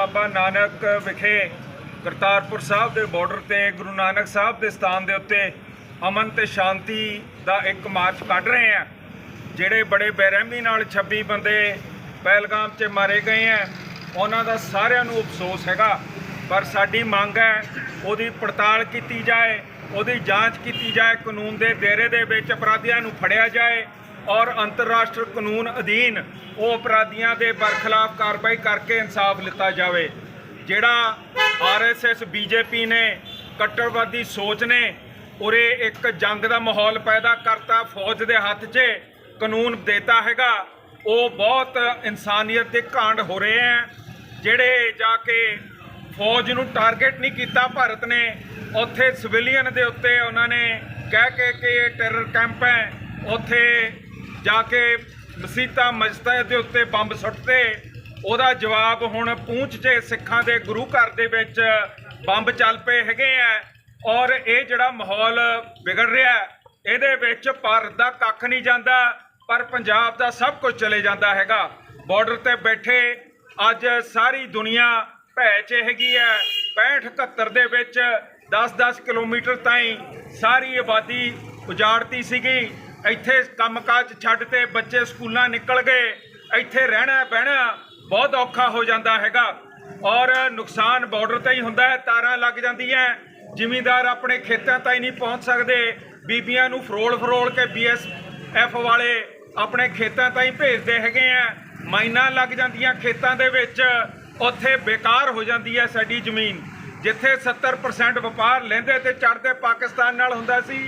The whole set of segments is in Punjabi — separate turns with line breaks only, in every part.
ਬਾਬਾ ਨਾਨਕ ਵਿਖੇ ਕਰਤਾਰਪੁਰ ਸਾਹਿਬ ਦੇ ਬਾਰਡਰ ਤੇ, ਗੁਰੂ ਨਾਨਕ ਸਾਹਿਬ ਦੇ ਸਥਾਨ ਦੇ ਉੱਤੇ ਅਮਨ ਤੇ ਸ਼ਾਂਤੀ ਦਾ ਇੱਕ ਮਾਰਚ ਕੱਢ ਰਹੇ ਆ ਜਿਹੜੇ ਬੜੇ ਬੇਰਹਿਮੀ ਨਾਲ 26 ਬੰਦੇ ਪਹਿਲਗਾਮ 'ਚ ਮਾਰੇ ਗਏ ਆ ਉਹਨਾਂ ਦਾ ਸਾਰਿਆਂ ਨੂੰ ਅਫਸੋਸ ਹੈਗਾ। ਪਰ ਸਾਡੀ ਮੰਗ ਹੈ, ਉਹਦੀ ਪੜਤਾਲ ਕੀਤੀ ਜਾਏ, ਉਹਦੀ ਜਾਂਚ ਕੀਤੀ ਜਾਏ, ਕਾਨੂੰਨ ਦੇ ਦਾਇਰੇ ਦੇ ਵਿੱਚ ਅਪਰਾਧੀਆਂ ਨੂੰ ਫੜਿਆ ਜਾਏ ਔਰ ਅੰਤਰਰਾਸ਼ਟਰ ਕਾਨੂੰਨ ਅਧੀਨ ਉਹ ਅਪਰਾਧੀਆਂ ਦੇ ਬਰਖਲਾਫ ਕਾਰਵਾਈ ਕਰਕੇ ਇਨਸਾਫ ਲਿੱਤਾ ਜਾਵੇ। ਜਿਹੜਾ ਆਰਐਸਐਸ ਬੀਜੇਪੀ ਨੇ ਕੱਟੜਵਾਦੀ ਸੋਚ ਨੇ, ਉਰੇ ਇੱਕ ਜੰਗ ਦਾ ਮਾਹੌਲ ਪੈਦਾ ਕਰਤਾ, ਫੌਜ ਦੇ ਹੱਥ 'ਚ ਕਾਨੂੰਨ ਦੇਤਾ ਹੈਗਾ। ਉਹ ਬਹੁਤ ਇਨਸਾਨੀਅਤ ਦੇ ਕਾਂਡ ਹੋ ਰਹੇ ਆ ਜਿਹੜੇ ਜਾ ਕੇ ਫੌਜ ਨੂੰ ਟਾਰਗੇਟ ਨਹੀਂ ਕੀਤਾ ਭਾਰਤ ਨੇ। ਉੱਥੇ ਸਿਵਿਲੀਅਨ ਦੇ ਉੱਤੇ ਉਹਨਾਂ ਨੇ ਕਹਿ ਕੇ ਕਿ ਇਹ ਟੈਰਰ ਕੈਂਪ ਹੈ ਉੱਥੇ ਜਾ ਕੇ ਮਸੀਤਾਂ ਮਸਜਿਦਾਂ ਦੇ ਉੱਤੇ ਬੰਬ ਸੁੱਟਦੇ ਉਹਦਾ ਜਵਾਬ ਹੁਣ ਪੂੰਛ 'ਚ ਸਿੱਖਾਂ ਦੇ ਗੁਰੂ ਘਰ ਦੇ ਵਿੱਚ ਬੰਬ ਚੱਲ ਪਏ ਹੈਗੇ ਆ। ਔਰ ਇਹ ਜਿਹੜਾ ਮਾਹੌਲ ਵਿਗੜ ਰਿਹਾ, ਇਹਦੇ ਵਿੱਚ ਭਾਰਤ ਦਾ ਕੱਖ ਨਹੀਂ ਜਾਂਦਾ, ਪਰ ਪੰਜਾਬ ਦਾ ਸਭ ਕੁਝ ਚਲੇ ਜਾਂਦਾ ਹੈਗਾ। ਬਾਰਡਰ ਤੇ ਬੈਠੇ ਅੱਜ ਸਾਰੀ ਦੁਨੀਆ ਭੈ 'ਚ ਹੈਗੀ ਹੈ 65 71 ਦੇ ਵਿੱਚ 10-10 ਕਿਲੋਮੀਟਰ ਤਾਈਂ ਸਾਰੀ ਆਬਾਦੀ ਉਜਾੜਤੀ ਸੀਗੀ। ਇੱਥੇ ਕੰਮਕਾਜ ਛੱਡ ਤੇ ਬੱਚੇ ਸਕੂਲਾਂ ਨਿਕਲ ਗਏ। ਇੱਥੇ ਰਹਿਣਾ ਬਹਿਣਾ ਬਹੁਤ ਔਖਾ ਹੋ ਜਾਂਦਾ ਹੈਗਾ। ਔਰ ਨੁਕਸਾਨ ਬਾਰਡਰ ਤੇ ਹੀ ਹੁੰਦਾ ਹੈ, ਤਾਰਾਂ ਲੱਗ ਜਾਂਦੀਆਂ ਜ਼ਿਮੀਂਦਾਰ ਆਪਣੇ ਖੇਤਾਂ ਤਾਈਂ ਨਹੀਂ ਪਹੁੰਚ ਸਕਦੇ। ਬੀਬੀਆਂ ਨੂੰ ਫਰੋਲ ਫਰੋਲ ਕੇ ਬੀਐਸਐਫ ਵਾਲੇ ਆਪਣੇ ਖੇਤਾਂ ਤਾਈਂ ਭੇਜਦੇ ਹੈਗੇ ਆ ਮਾਈਨਾਂ ਲੱਗ ਜਾਂਦੀਆਂ ਖੇਤਾਂ ਦੇ ਵਿੱਚ। ਉੱਥੇ ਬੇਕਾਰ ਹੋ ਜਾਂਦੀ ਹੈ ਸਾਡੀ ਜ਼ਮੀਨ। ਜਿੱਥੇ 70% ਵਪਾਰ ਲੈਂਦੇ ਤੇ ਚੜਦੇ ਪਾਕਿਸਤਾਨ ਨਾਲ ਹੁੰਦਾ ਸੀ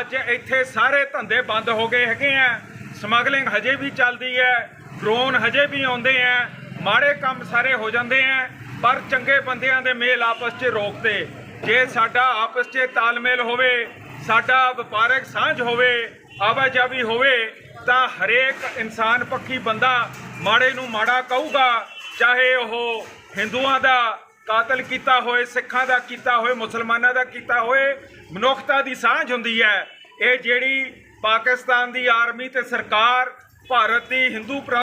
ਅੱਜ ਇੱਥੇ ਸਾਰੇ ਧੰਦੇ ਬੰਦ ਹੋ ਗਏ ਹੈਗੇ ਆ। ਸਮਗਲਿੰਗ ਹਜੇ ਵੀ ਚੱਲਦੀ ਹੈ। ਡਰੋਨ ਹਜੇ ਵੀ ਆਉਂਦੇ ਆ। ਮਾੜੇ ਕੰਮ ਸਾਰੇ ਹੋ ਜਾਂਦੇ ਆ। ਪਰ ਚੰਗੇ ਬੰਦਿਆਂ ਦੇ ਮੇਲ ਆਪਸ 'ਚ ਰੋਕਦੇ। ਜੇ ਸਾਡਾ ਆਪਸ 'ਚ ਤਾਲਮੇਲ ਹੋਵੇ, ਸਾਡਾ ਵਪਾਰਕ ਸਾਂਝ ਹੋਵੇ ਆਵਾਜਾਈ ਹੋਵੇ, ਤਾਂ ਹਰੇਕ ਇਨਸਾਨ ਪੱਖੀ ਬੰਦਾ ਮਾੜੇ ਨੂੰ ਮਾੜਾ ਕਹੂਗਾ। ਚਾਹੇ ਉਹ ਹਿੰਦੂਆਂ ਦਾ ਕਾਤਲ ਕੀਤਾ ਹੋਏ, ਸਿੱਖਾਂ ਦਾ ਕੀਤਾ ਹੋਏ, ਮੁਸਲਮਾਨਾਂ ਦਾ ਕੀਤਾ ਹੋਏ, ਮਨੁੱਖਤਾ ਦੀ ਸਾਂਝ ਹੁੰਦੀ ਹੈ। ਇਹ ਜਿਹੜੀ ਪਾਕਿਸਤਾਨ ਦੀ ਆਰਮੀ ਤੇ ਸਰਕਾਰ, ਭਾਰਤ ਦੀ ਹਿੰਦੂ ਪ੍ਰਾ-